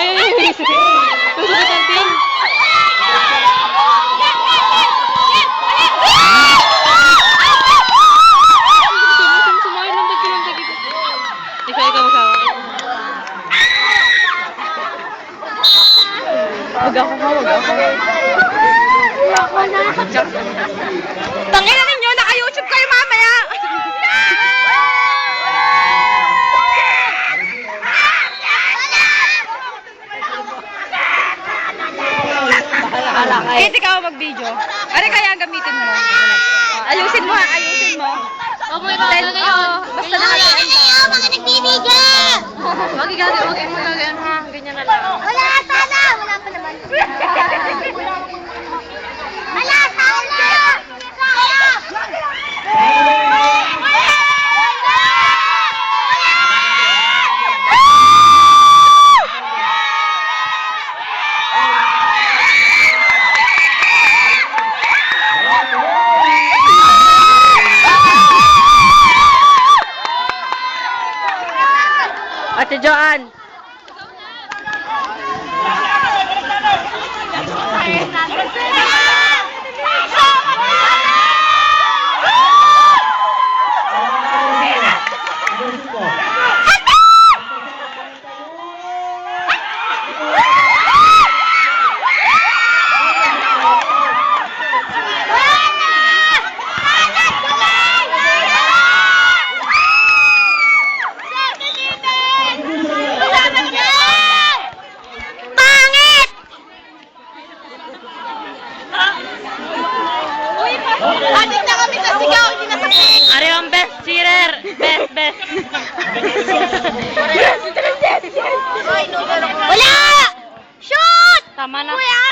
Ayun, ayun, ayun. Susunod ang team. Sum- sum- Sumakit lang tagil lang tagil. Ikaw, ikaw, ikaw. Wag ako ha, wag ako. Tangina Kahit ikaw mag-video. Ano kaya ang gamitin mo? Ah, ayusin mo ha, ayusin mo. Ate Joanne. Pangit! Are ang best cheerer. Best, best. Wala! Shoot! Tama na. Kuya,